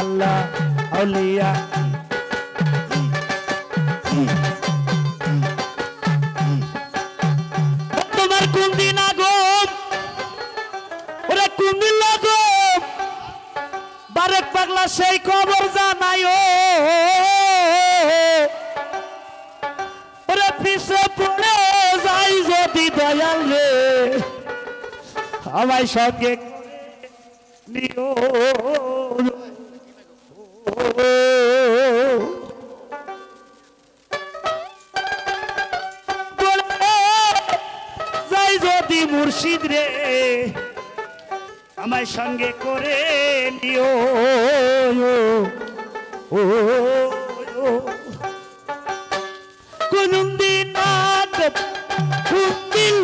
আল্লাহ আউলিয়া তোমার কোন দিন আগম ওরে কোন দিন লাগম বারেক পাগলা সেই খবর জানাই ও। ওরে পিছে পড়ে যাই যদি দয়াল রে। আমায় সঙ্গে নিও। যাই যদি মুর্শিদ রে আমায় সঙ্গে করে নিও। ও কোন দিন কোন দিন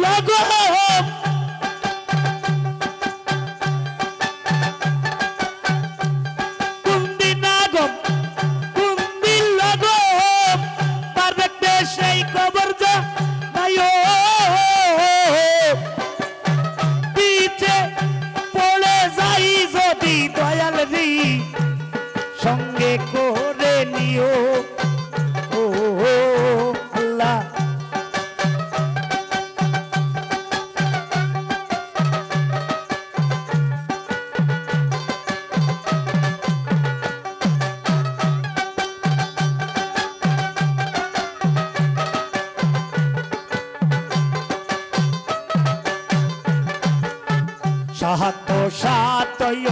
সাহাত সাতয়,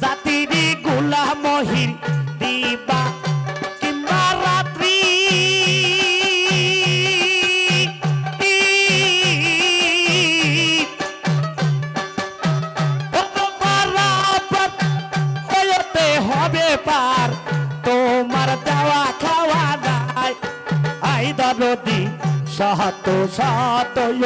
জাতিরি গুলা মহির দিবা কিংবা রাত্রি। হইতে হবে পার, তোমার দেওয়া খাওয়া নাই। আই দরদি সাহাত সাতয়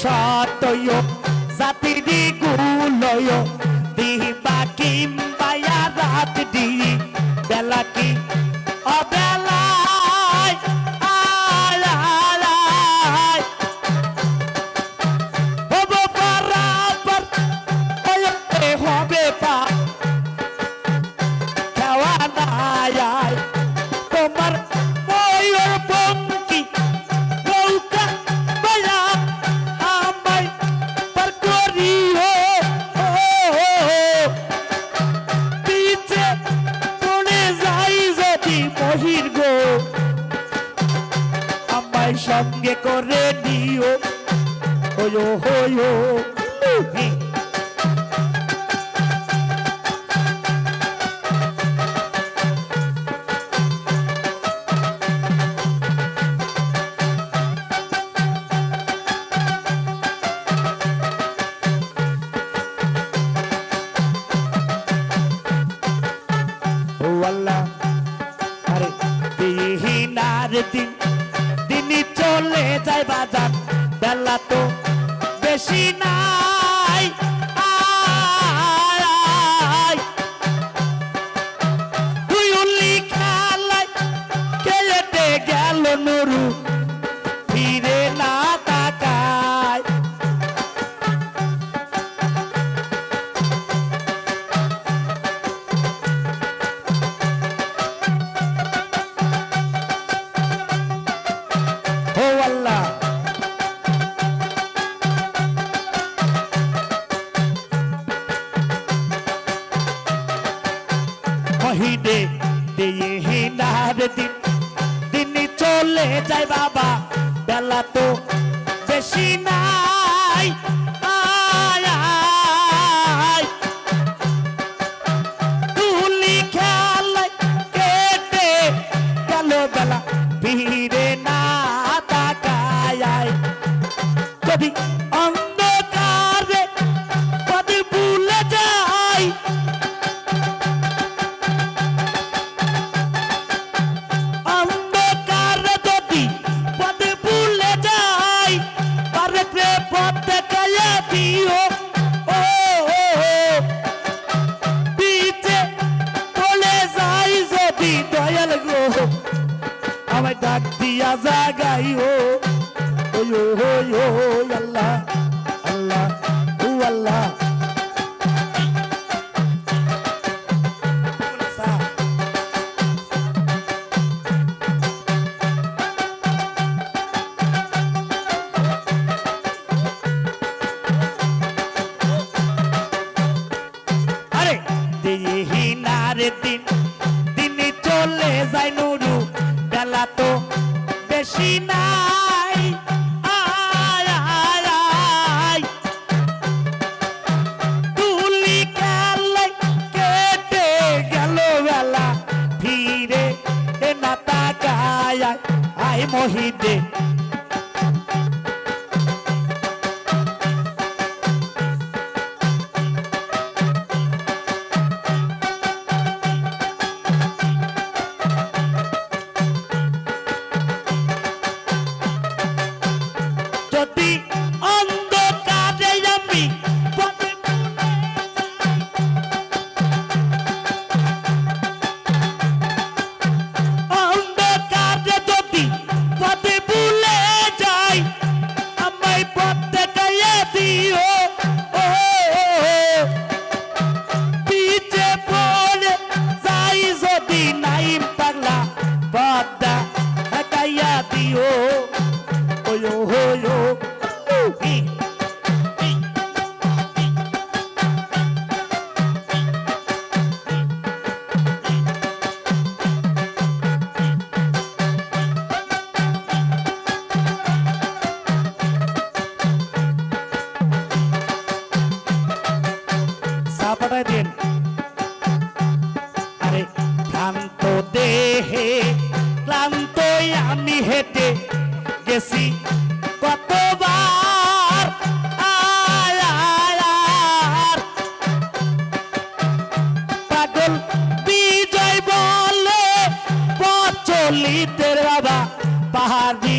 সতয় জাতিরি yo. যায় বাজার বেলা তো বেশি নাই শহীদে দিয়ে হিনারে দিন। দিনি চলে যায় বাবা বেলা তো বেশি নাই। বেশি নাই। কেটে গেল বেলা। ধীরে না তাকায় আয় মহিদে দিও ওই হো চল্লিতের বাবা পাহাড়ি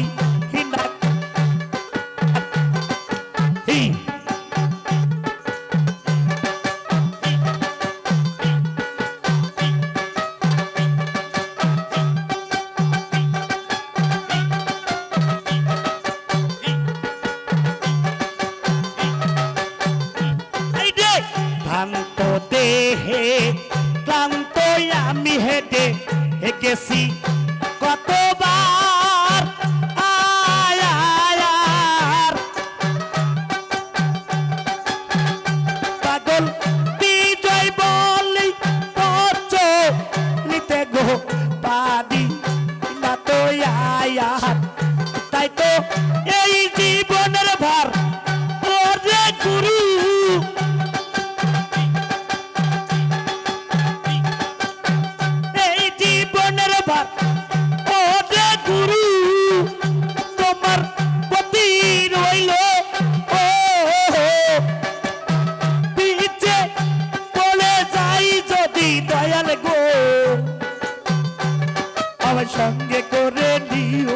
আমার সঙ্গে করে নিও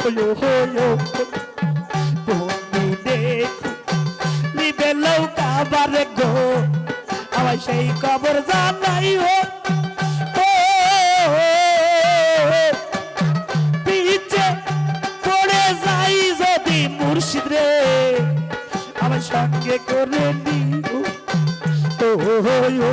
হলো হলো বারে গো আমার সেই খবর জানাই হো মুর্শিদ রে আমার সঙ্গে করে নিও ও হো হো